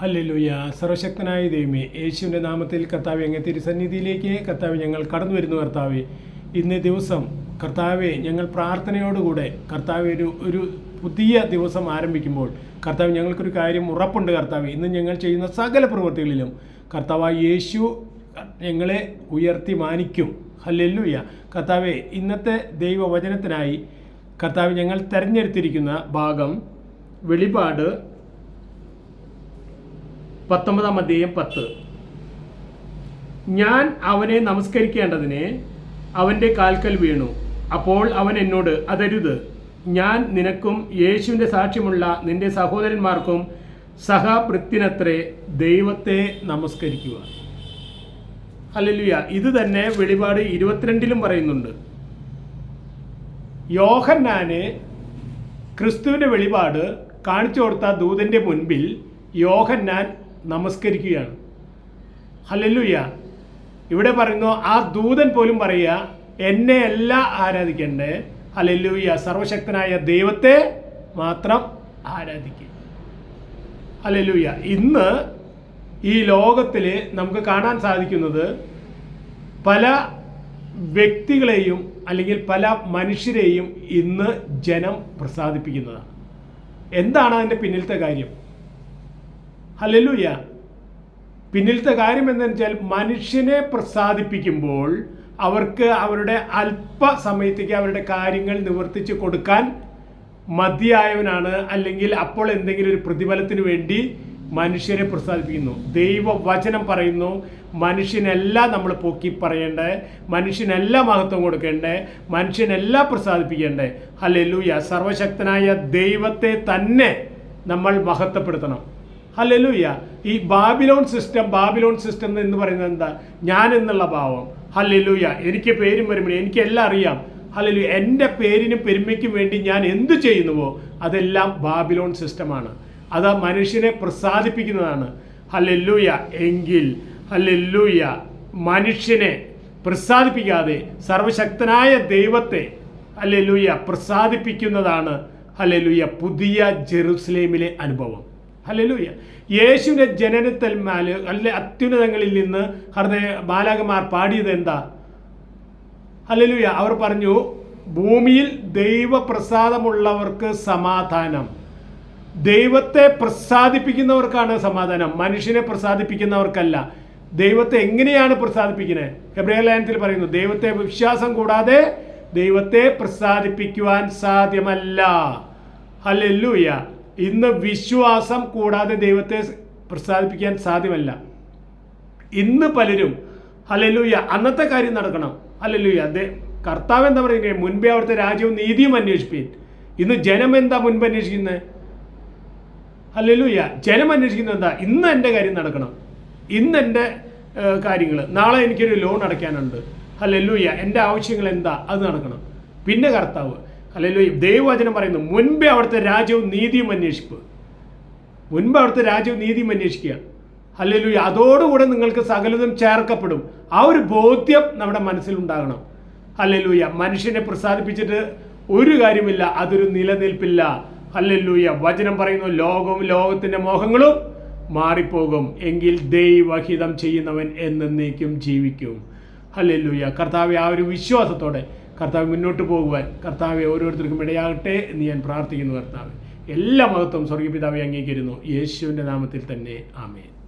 Hallelujah. സർവശക്തനായ ദൈവമേ യേശുവിന്റെ നാമത്തിൽ കർത്താവ് അങ്ങ് തിരുസന്നിധിയിലേക്ക് കർത്താവ് ഞങ്ങൾ കടന്നു വരുന്നു കർത്താവെ. ഇന്ന് ദിവസം കർത്താവെ ഞങ്ങൾ പ്രാർത്ഥനയോടുകൂടെ കർത്താവ് ഒരു ഒരു പുതിയ ദിവസം ആരംഭിക്കുമ്പോൾ കർത്താവ് ഞങ്ങൾക്കൊരു കാര്യം ഉറപ്പുണ്ട് കർത്താവ്. ഇന്ന് ഞങ്ങൾ ചെയ്യുന്ന സകല പ്രവൃത്തികളിലും കർത്താവ് യേശു ഞങ്ങളെ ഉയർത്തി മാനിക്കും. ഹല്ലേലൂയ. കർത്താവെ ഇന്നത്തെ ദൈവവചനത്തിനായി കർത്താവ് ഞങ്ങൾ തിരഞ്ഞെടുത്തിരിക്കുന്ന ഭാഗം വെളിപാട് പത്തൊമ്പതാം അധ്യായം പത്ത്. ഞാൻ അവനെ നമസ്കരിക്കേണ്ടതിനെ അവന്റെ കാൽക്കൽ വീണു. അപ്പോൾ അവൻ എന്നോട് അതരുത് ഞാൻ നിനക്കും യേശുവിന്റെ സാക്ഷ്യമുള്ള നിന്റെ സഹോദരന്മാർക്കും സഹഭൃത്തിനത്രേ ദൈവത്തെ നമസ്കരിക്കുക. അല്ലല്ലുയ ഇത് തന്നെ വെളിപാട് ഇരുപത്തിരണ്ടിലും പറയുന്നുണ്ട്. യോഹന്നാന് ക്രിസ്തുവിന്റെ വെളിപാട് കാണിച്ചു കൊടുത്ത ദൂതന്റെ മുൻപിൽ യോഹന്നാൻ നമസ്കരിക്കുകയാണ്. ഹലല്ലുയ്യ ഇവിടെ പറയുന്നു ആ ദൂതൻ പോലും പറയുക എന്നെ അല്ല ആരാധിക്കണ്ടേ? ഹലല്ലുയ്യ സർവശക്തനായ ദൈവത്തെ മാത്രം ആരാധിക്കുക. ഹലല്ലുയ്യ ഇന്ന് ഈ ലോകത്തിൽ നമുക്ക് കാണാൻ സാധിക്കുന്നത് പല വ്യക്തികളെയും അല്ലെങ്കിൽ പല മനുഷ്യരെയും ഇന്ന് ജനം പ്രസാദിപ്പിക്കുന്നതാണ്. എന്താണ് അതിന്റെ പിന്നിലത്തെ കാര്യം? ഹലലൂയ പിന്നിലത്തെ കാര്യം എന്താണെന്ന് വെച്ചാൽ മനുഷ്യനെ പ്രസാദിപ്പിക്കുമ്പോൾ അവർക്ക് അവരുടെ അല്പസമയത്തേക്ക് അവരുടെ കാര്യങ്ങൾ നിവർത്തിച്ച് കൊടുക്കാൻ മതിയായവനാണ്. അല്ലെങ്കിൽ അപ്പോൾ എന്തെങ്കിലും ഒരു പ്രതിഫലത്തിന് വേണ്ടി മനുഷ്യരെ പ്രസാദിപ്പിക്കുന്നു. ദൈവവചനം പറയുന്നു മനുഷ്യനെല്ലാം നമ്മൾ പൊക്കി പറയണ്ടേ മനുഷ്യനെല്ലാം മഹത്വം കൊടുക്കേണ്ടേ മനുഷ്യനെല്ലാം പ്രസാദിപ്പിക്കേണ്ടേ. ഹല്ലേലൂയ. സർവശക്തനായ ദൈവത്തെ തന്നെ നമ്മൾ മഹത്വപ്പെടുത്തണം. ഹല്ലേലൂയ ഈ ബാബിലോൺ സിസ്റ്റം ബാബിലോൺ സിസ്റ്റം എന്ന് പറയുന്നത് എന്താ? ഞാൻ എന്നുള്ള ഭാവം. ഹല്ലേലൂയ എനിക്ക് പേരും വരുമ്പോൾ എനിക്ക് എല്ലാം അറിയാം. ഹല്ലേലൂയ എന്റെ പേരിനും പെരുമയ്ക്കും വേണ്ടി ഞാൻ എന്തു ചെയ്യുന്നുവോ അതെല്ലാം ബാബിലോൺ സിസ്റ്റമാണ് അത് മനുഷ്യനെ പ്രസാദിപ്പിക്കുന്നതാണ്. ഹല്ലേലൂയ എങ്കിൽ ഹല്ലേലൂയ മനുഷ്യനെ പ്രസാദിപ്പിക്കാതെ സർവശക്തനായ ദൈവത്തെ ഹല്ലേലൂയ പ്രസാദിപ്പിക്കുന്നതാണ് ഹല്ലേലൂയ പുതിയ ജെറുസലേമിലെ അനുഭവം. ഹല്ലേലൂയ. യേശുവിന്റെ ജനനത്തിൽ അല്ലെ അത്യുന്നതങ്ങളിൽ നിന്ന് ഹൃദയ ബാലകന്മാർ പാടിയത് എന്താ? ഹലലൂയ അവർ പറഞ്ഞു ഭൂമിയിൽ ദൈവപ്രസാദമുള്ളവർക്ക് സമാധാനം. ദൈവത്തെ പ്രസാദിപ്പിക്കുന്നവർക്കാണ് സമാധാനം. മനുഷ്യനെ പ്രസാദിപ്പിക്കുന്നവർക്കല്ല. ദൈവത്തെ എങ്ങനെയാണ് പ്രസാദിപ്പിക്കുന്നത് ഹെബ്രേലയനത്തിൽ പറയുന്നു ദൈവത്തെ വിശ്വാസം കൂടാതെ ദൈവത്തെ പ്രസാദിപ്പിക്കുവാൻ സാധ്യമല്ല. ഹല്ലേലൂയ. ഇന്ന് വിശ്വാസം കൂടാതെ ദൈവത്തെ പ്രസാദിപ്പിക്കാൻ സാധ്യമല്ല. ഇന്ന് പലരും ഹല്ലേലൂയ അന്നത്തെ കാര്യം നടക്കണം. ഹല്ലേലൂയ അതെ കർത്താവ് എന്താ പറയുന്നത് മുൻപേ അവിടുത്തെ രാജ്യവും നീതിയും അന്വേഷിപ്പിൻ. ഇന്ന് ജനം എന്താ മുൻപ് അന്വേഷിക്കുന്നത് ഹല്ലേലൂയ ജനം അന്വേഷിക്കുന്നത് എന്താ? ഇന്ന് എന്റെ കാര്യം നടക്കണം. ഇന്ന് എന്റെ കാര്യങ്ങൾ നാളെ എനിക്കൊരു ലോൺ അടയ്ക്കാനുണ്ട്. ഹല്ലേലൂയ എന്റെ ആവശ്യങ്ങൾ എന്താ? അത് നടക്കണം. പിന്നെ കർത്താവ് ഹല്ലേലൂയ. ദൈവവചനം പറയുന്നു മുൻപേ അവിടുത്തെ രാജ്യവും നീതിയും അന്വേഷിപ്പ്. മുൻപ് അവിടുത്തെ രാജ്യവും നീതിയും അന്വേഷിക്കുക. ഹല്ലേലൂയ. അതോടുകൂടെ നിങ്ങൾക്ക് സകലതും ചേർക്കപ്പെടും. ആ ഒരു ബോധ്യം നമ്മുടെ മനസ്സിലുണ്ടാകണം ഹല്ലേലൂയ. മനുഷ്യനെ പ്രസാദിപ്പിച്ചിട്ട് ഒരു കാര്യമില്ല അതൊരു നിലനിൽപ്പില്ല. ഹല്ലേലൂയ. വചനം പറയുന്നു ലോകവും ലോകത്തിന്റെ മോഹങ്ങളും മാറിപ്പോകും. എങ്കിൽ ദൈവഹിതം ചെയ്യുന്നവൻ എന്നേക്കും ജീവിക്കും. ഹല്ലേലൂയ. കർത്താവ് ആ ഒരു വിശ്വാസത്തോടെ കർത്താവ് മുന്നോട്ട് പോകുവാൻ കർത്താവെ ഓരോരുത്തർക്കും ഇടയാകട്ടെ എന്ന് ഞാൻ പ്രാർത്ഥിക്കുന്നു കർത്താവ്. എല്ലാ മഹത്വം സ്വർഗപിതാവെ അംഗീകരിക്കുന്നു യേശുവിന്റെ നാമത്തിൽ തന്നെ. ആമേൻ.